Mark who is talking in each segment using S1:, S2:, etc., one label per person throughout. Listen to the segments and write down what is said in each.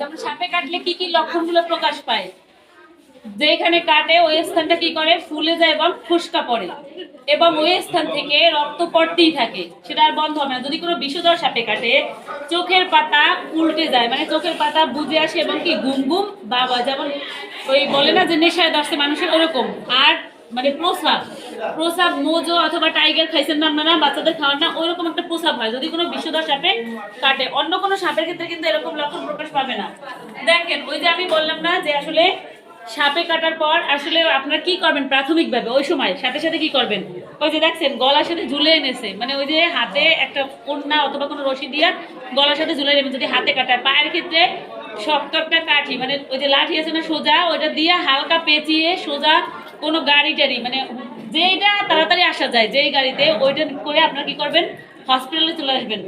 S1: যেমন সাপে কাটলে কি কি লক্ষণগুলো প্রকাশ পায়? যেখানে কাটে, ওই স্থানটা কি করে? ফুলে যায় এবং ফুসকা পড়ে। এবং ওই স্থান থেকে রক্ত পড়তেই থাকে। সেটা আর বন্ধ হবে না। যদি কোনো বিষধর সাপে কাটে, চোখের পাতা উল্টে যায়। মানে চোখের পাতা বুঝে আসে এবং কি গুম গুম বাবা, যেমন ওই বলে না যে নেশায় দশটা মানুষের, ওরকম। আর মানে প্রসাব প্রসাব মোজো অথবা টাইগার খাইছেন না আপনারা, বাচ্চাদের খাওয়ান না, ওইরকম একটা প্রসাব হয়। যদি কোনো বিষধর সাপে কাটে, অন্য কোনো সাপের ক্ষেত্রে কিন্তু এরকম লক্ষণ প্রকাশ পাবে না। দেখেন, ওই যে আমি বললাম না যে আসলে সাপে কাটার পর আসলে আপনারা কি করবেন প্রাথমিকভাবে, ওই সময় সাথে সাথে কি করবেন? ওই যে দেখছেন, গলার সাথে ঝুলে এনেছে। মানে ওই যে হাতে একটা কন্যা অথবা কোনো রশি দিয়ে গলার সাথে ঝুলে নেবেন যদি হাতে কাটায়। পায়ের ক্ষেত্রে শক্ত একটা কাঠি মানে ওই যে লাঠি আছে না সোজা, ওইটা দিয়ে হালকা পেঁচিয়ে সোজা কোনো গাড়ি টাড়ি মানে যেইটা তাড়াতাড়ি আসা যায়, যেই গাড়িতে, ওইটা করে আপনারা কি করবেন? হসপিটালে চলে আসবেন।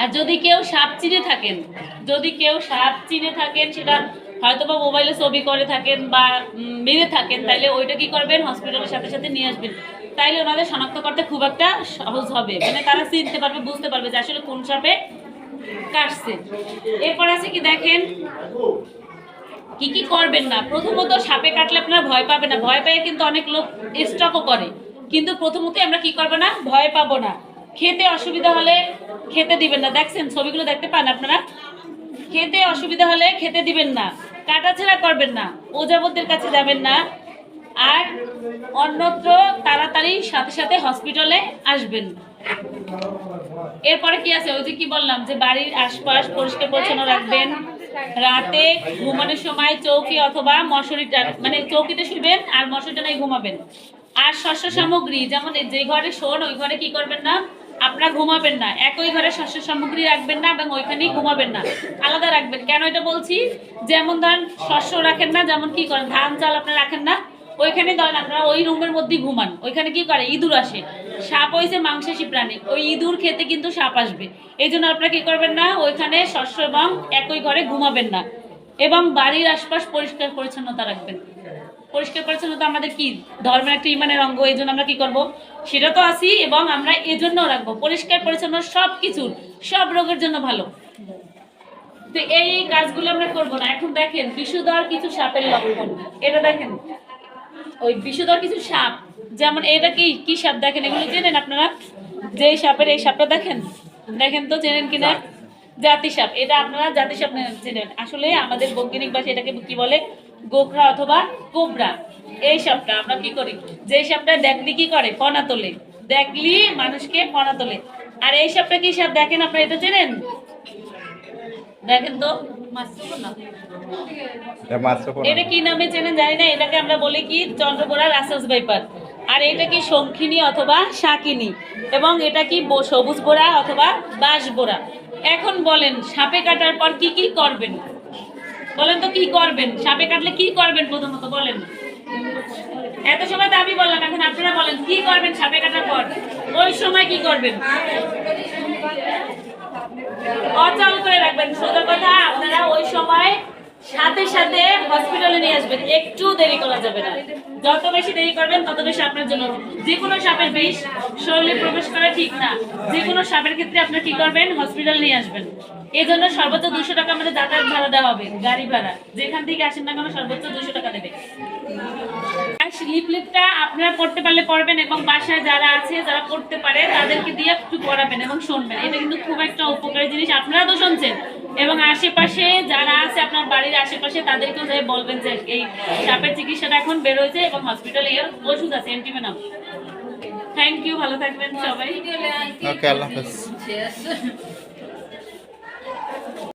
S1: আর যদি কেউ সাপ চিনে থাকেন, যদি কেউ সাপ চিনে থাকেন, সেটা হয়তো বা মোবাইলে ছবি করে থাকেন বা মেরে থাকেন, তাইলে ওইটা কি করবেন? হসপিটালের সাথে সাথে নিয়ে আসবেন। তাইলে ওনাদের শনাক্ত করতে খুব একটা সহজ হবে। মানে তারা চিনতে পারবে, বুঝতে পারবে যে আসলে কোন সাপে কাটছে। এরপর আছে কি দেখেন? কি কি করবেন না? প্রথমত সাপে কাটলে আপনারা ভয় পাবেন না। ভয় পেয়ে কিন্তু অনেক লোক স্টকও করে। কিন্তু প্রথমত আমরা কি করব না? ভয় পাবো না। খেতে অসুবিধা হলে খেতে দিবেন না। দেখছেন, ছবিগুলো দেখতে পান আপনারা? খেতে অসুবিধা হলে খেতে দিবেন না। কাটাছেড়া করবেন না। ওজাবদের কাছে যাবেন না। আর অন্যত্র তাড়াতাড়ি সাথে সাথে হসপিটালে আসবেন। এরপরে কি আছে? ওই যে কি বললাম যে বাড়ির আশপাশ পরিষ্কার পরিচ্ছন্ন রাখবেন। রাতে ঘুমানোর সময় চৌকি অথবা মশারিটা মানে চৌকিতে শুবেন আর মশারিটা নাই ঘুমাবেন। আর শস্য সামগ্রী, যেমন যে ঘরে শোন, ওই ঘরে কি করবেন না? আপনারা ঘুমাবেন না। একই ঘরে শস্য সামগ্রী রাখবেন না এবং ওইখানেই ঘুমাবেন না। আলাদা রাখবেন। কেন এটা বলছি? যেমন ধরেন শস্য রাখেন না, যেমন কি করেন? ধান চাল আপনি রাখেন না ওইখানে ধরেন আপনারা ওই রুমের মধ্যেই ঘুমান। ওইখানে কি করে? ইঁদুর আসে। সাপ হয়েছে মাংসাশী প্রাণী। ওই ইঁদুর খেতে কিন্তু সাপ আসবে। এই জন্য আপনারা কি করবেন না? ওইখানে শস্য এবং একই ঘরে ঘুমাবেন না। এবং বাড়ির আশপাশ পরিষ্কার পরিচ্ছন্নতা রাখবেন। পরিষ্কার পরিচ্ছন্নতা আমাদের কি? ধর্মের একটা ইমানের অঙ্গ। এই জন্য আমরা কি করব? সেটা তো আছি এবং আমরা এই এজন্য রাখব। পরিষ্কার, পরিচ্ছন্ন সব কিছুর, সব রোগের জন্য ভালো। তো এই কাজগুলো আমরা করব না। এখন দেখেন বিষুধর কিছু সাপের লক্ষণ। এটা দেখেন। ওই বিষধর কিছু সাপ, যেমন এটা কি কি সাপ দেখেন? এগুলো চেনেন আপনারা? যে সাপের, এই সাপটা দেখেন? দেখেন তো, চেনেন কিনা জাতি সাপ, এটা আপনারা জাতি সাপ চেনেন। আসলে আমাদের বৈজ্ঞানিক ভাষায় এটাকে কি বলে? গোখরা অথবা কোবরা। এই সাপটা আমরা কি করি? যে সাপটা দেখলি কি করে? ফনা তোলে। দেখলি মানুষকে ফনা তোলে। আর এই সাপটা কি সাপ দেখেন আপনারা এটা চেনেন? দেখেন তো?
S2: এটা
S1: কি নামে চেনেন জানি না এটাকে আমরা বলি কি চন্দ্রবোড়া রাসাস ভাইপার আর এটা কি শঙ্খিনী অথবা শাকিনী? এবং এটা কি ব- সবুজ বোড়া অথবা বাঁশ বোড়া? এখন বলেন সাপে কাটার পর কি কি করবেন? বলেন তো কি করবেন? সাপে কাটলে কি করবেন প্রথমত বলেন। এত সময় তো আমি বললাম এখন আপনারা বলেন কি করবেন সাপে কাটার পর? ওই সময় কি করবেন? অচল করে রাখবেন সোজা কথা। ওই সময় সাথে সাথে হসপিটালে নিয়ে আসবেন। একটু দেরি করা যাবে না। যত বেশি দেরি করবেন, তত বেশি আপনার জন্য যে কোনো সাপের বিষ শরীরে প্রবেশ করা ঠিক না। যে কোনো সাপের ক্ষেত্রে আপনি কি করবেন? হসপিটাল নিয়ে আসবেন। এই জন্য সর্বোচ্চ দুশো টাকা আমাদের যাতায়াত ভাড়া দেওয়া হবে, গাড়ি ভাড়া। যেখান থেকে আসেন না কেন সর্বোচ্চ দুশো টাকা দেবে। লিফলেটটা আপনারা পড়তে পারলে পড়বেন এবং বাসায় যারা আছে, যারা পড়তে পারে, তাদেরকে দিয়ে একটু পড়াবেন এবং শুনবেন। এটা কিন্তু খুব একটা উপকারী জিনিস। আপনারা তো শুনছেন। এবং আশেপাশে যারা আছে আপনার বাড়ির আশেপাশে তাদেরকেও যাই বলবেন যে এই সাপের চিকিৎসাটা এখন বেরোয়েছে এবং হসপিটালে এর ওষুধ আছে এন্টিভেনাম থ্যাংক ইউ ভালো থাকবেন সবাই।
S2: ওকে আল্লাহ হাফেজ।